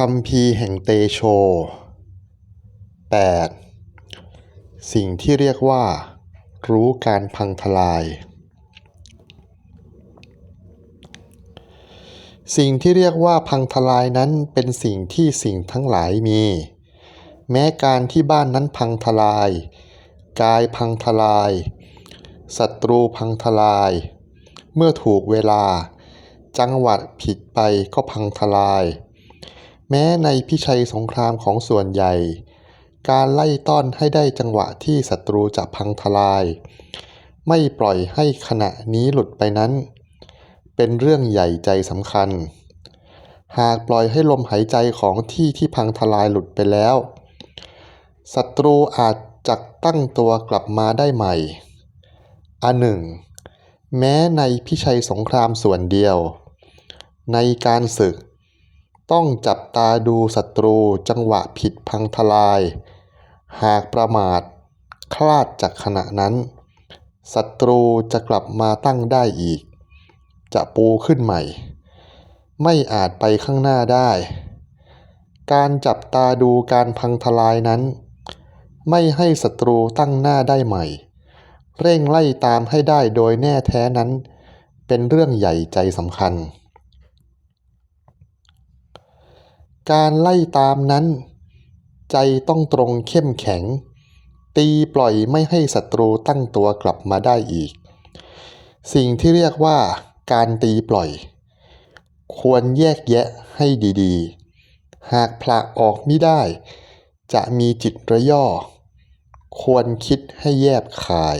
คัมภีแห่งเตโช 8. สิ่งที่เรียกว่า รู้การพังทลาย สิ่งที่เรียกว่าพังทลายนั้นเป็นสิ่งที่สิ่งทั้งหลายมี แม้การที่บ้านนั้นพังทลาย กายพังทลาย ศัตรูพังทลาย เมื่อถูกเวลา จังหวัดผิดไปก็พังทลาย แม้ในพิชัยสงครามของส่วนใหญ่ การไล่ต้อนให้ได้จังหวะที่ศัตรูจะพังทลาย ไม่ปล่อยให้ขณะนี้หลุดไปนั้น เป็นเรื่องใหญ่ใจสำคัญ หากปล่อยให้ลมหายใจของที่ที่พังทลายหลุดไปแล้วศัตรูอาจจักตั้งตัวกลับมาได้ใหม่ อันหนึ่ง แม้ในพิชัยสงครามส่วนเดียว ในการศึก ต้องจับตาดูศัตรูจังหวะผิดพังทลาย หากประมาทคลาดจากขณะนั้น ศัตรูจะกลับมาตั้งได้อีก จะปูขึ้นใหม่ ไม่อาจไปข้างหน้าได้ การจับตาดูการพังทลายนั้น ไม่ให้ศัตรูตั้งหน้าได้ใหม่ เร่งไล่ตามให้ได้โดยแน่แท้นั้น เป็นเรื่องใหญ่ใจสำคัญ การไล่ตามนั้น ใจต้องตรงเข้มแข็ง ตีปล่อยไม่ให้ศัตรูตั้งตัวกลับมาได้อีก สิ่งที่เรียกว่าการตีปล่อย ควรแยกแยะให้ดีๆ หากผละออกไม่ได้ จะมีจิตระย่อ ควรคิดให้แยบคาย